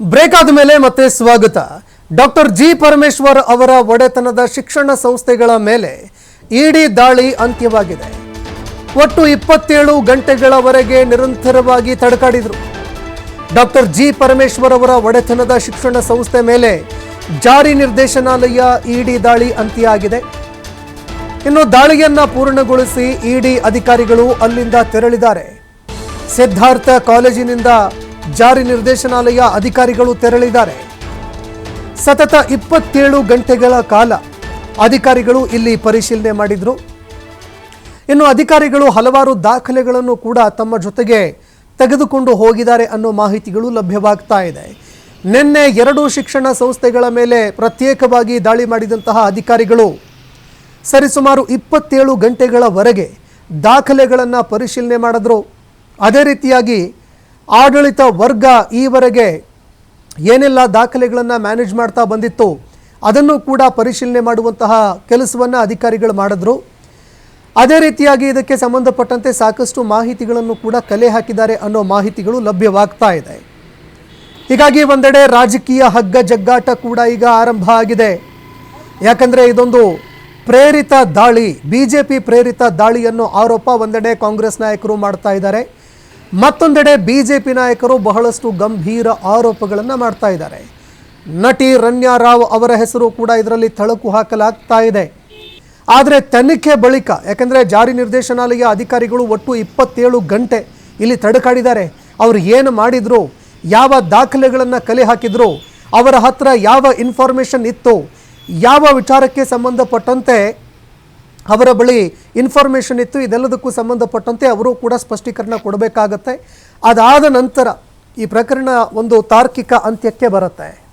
Break ಆದ ಮೇಲೆ ಮತ್ತೆ ಸ್ವಾಗತ. ಡಾಕ್ಟರ್ ಜಿ ಪರಮೇಶ್ವರ್ ಅವರ ಒಡೆತನದ ಶಿಕ್ಷಣ ಸಂಸ್ಥೆಗಳ ಮೇಲೆ ಇಡಿ ದಾಳಿ ಅಂತ್ಯವಾಗಿದೆ. ಒಟ್ಟು ಇಪ್ಪತ್ತೇಳು ಗಂಟೆಗಳವರೆಗೆ ನಿರಂತರವಾಗಿ ತಡಕಾಡಿದರು. ಡಾಕ್ಟರ್ ಜಿ ಪರಮೇಶ್ವರ್ ಅವರ ಒಡೆತನದ ಶಿಕ್ಷಣ ಸಂಸ್ಥೆ ಮೇಲೆ ಜಾರಿ ನಿರ್ದೇಶನಾಲಯ ಇಡಿ ದಾಳಿ ಅಂತ್ಯ ಆಗಿದೆ ಇನ್ನು ದಾಳಿಯನ್ನ ಪೂರ್ಣಗೊಳಿಸಿ ಇಡಿ ಅಧಿಕಾರಿಗಳು ಅಲ್ಲಿಂದ ತೆರಳಿದ್ದಾರೆ. ಸಿದ್ಧಾರ್ಥ ಕಾಲೇಜಿನಿಂದ ಜಾರಿ ನಿರ್ದೇಶನಾಲಯ ಅಧಿಕಾರಿಗಳು ತೆರಳಿದ್ದಾರೆ. ಸತತ ಇಪ್ಪತ್ತೇಳು ಗಂಟೆಗಳ ಕಾಲ ಅಧಿಕಾರಿಗಳು ಇಲ್ಲಿ ಪರಿಶೀಲನೆ ಮಾಡಿದ್ರು. ಇನ್ನು ಅಧಿಕಾರಿಗಳು ಹಲವಾರು ದಾಖಲೆಗಳನ್ನು ಕೂಡ ತಮ್ಮ ಜೊತೆಗೆ ತೆಗೆದುಕೊಂಡು ಹೋಗಿದ್ದಾರೆ ಅನ್ನೋ ಮಾಹಿತಿಗಳು ಲಭ್ಯವಾಗ್ತಾ ಇದೆ. ನಿನ್ನೆ ಎರಡು ಶಿಕ್ಷಣ ಸಂಸ್ಥೆಗಳ ಮೇಲೆ ಪ್ರತ್ಯೇಕವಾಗಿ ದಾಳಿ ಮಾಡಿದಂತಹ ಅಧಿಕಾರಿಗಳು ಸರಿಸುಮಾರು ಇಪ್ಪತ್ತೇಳು ಗಂಟೆಗಳವರೆಗೆ ದಾಖಲೆಗಳನ್ನು ಪರಿಶೀಲನೆ ಮಾಡಿದ್ರು. ಅದೇ ರೀತಿಯಾಗಿ ಆಡಳಿತ ವರ್ಗ ಈವರೆಗೆ ಏನೆಲ್ಲ ದಾಖಲೆಗಳನ್ನು ಮ್ಯಾನೇಜ್ ಮಾಡ್ತಾ ಬಂದಿತ್ತು ಅದನ್ನು ಕೂಡ ಪರಿಶೀಲನೆ ಮಾಡುವಂತಹ ಕೆಲಸವನ್ನು ಅಧಿಕಾರಿಗಳು ಮಾಡಿದ್ರು. ಅದೇ ರೀತಿಯಾಗಿ ಇದಕ್ಕೆ ಸಂಬಂಧಪಟ್ಟಂತೆ ಸಾಕಷ್ಟು ಮಾಹಿತಿಗಳನ್ನು ಕೂಡ ಕಲೆ ಹಾಕಿದ್ದಾರೆ ಅನ್ನೋ ಮಾಹಿತಿಗಳು ಲಭ್ಯವಾಗ್ತಾ ಇದೆ. ಹೀಗಾಗಿ ಒಂದೆಡೆ ರಾಜಕೀಯ ಹಗ್ಗ ಜಗ್ಗಾಟ ಕೂಡ ಈಗ ಆರಂಭ ಆಗಿದೆ. ಯಾಕಂದರೆ ಇದೊಂದು ಪ್ರೇರಿತ ದಾಳಿ ಬಿ ಜೆ ಪಿ ಪ್ರೇರಿತ ದಾಳಿಯನ್ನು ಆರೋಪ ಒಂದೆಡೆ ಕಾಂಗ್ರೆಸ್ ನಾಯಕರು ಮಾಡ್ತಾ ಇದ್ದಾರೆ. ಮತ್ತೊಂದೆಡೆ ಬಿಜೆಪಿ ನಾಯಕರು ಬಹಳಷ್ಟು ಗಂಭೀರ ಆರೋಪಗಳನ್ನು ಮಾಡ್ತಾ ಇದ್ದಾರೆ. ನಟಿ ರಣ್ಯಾ ರಾವ್ ಅವರ ಹೆಸರು ಕೂಡ ಇದರಲ್ಲಿ ತಳಕು ಹಾಕಲಾಗ್ತಾ ಇದೆ. ಆದರೆ ತನಿಖೆ ಬಳಿಕ, ಯಾಕಂದರೆ ಜಾರಿ ನಿರ್ದೇಶನಾಲಯ ಅಧಿಕಾರಿಗಳು ಒಟ್ಟು ಇಪ್ಪತ್ತೇಳು ಗಂಟೆ ಇಲ್ಲಿ ತಡಕಾಡಿದ್ದಾರೆ. ಅವರು ಏನು ಮಾಡಿದ್ರು, ಯಾವ ದಾಖಲೆಗಳನ್ನು ಕಲೆ ಹಾಕಿದ್ರು, ಅವರ ಹತ್ರ ಯಾವ ಇನ್ಫಾರ್ಮೇಷನ್ ಇತ್ತು, ಯಾವ ವಿಚಾರಕ್ಕೆ ಸಂಬಂಧಪಟ್ಟಂತೆ ಅವರ ಬಳಿ ಇನ್ಫಾರ್ಮೇಷನ್ ಇತ್ತು. ಇದೆಲ್ಲದಕ್ಕೂ ಸಂಬಂಧಪಟ್ಟಂತೆ ಅವರು ಕೂಡ ಸ್ಪಷ್ಟೀಕರಣ ಕೊಡಬೇಕಾಗತ್ತೆ. ಅದಾದ ನಂತರ ಈ ಪ್ರಕರಣ ಒಂದು ತಾರ್ಕಿಕ ಅಂತ್ಯಕ್ಕೆ ಬರುತ್ತೆ.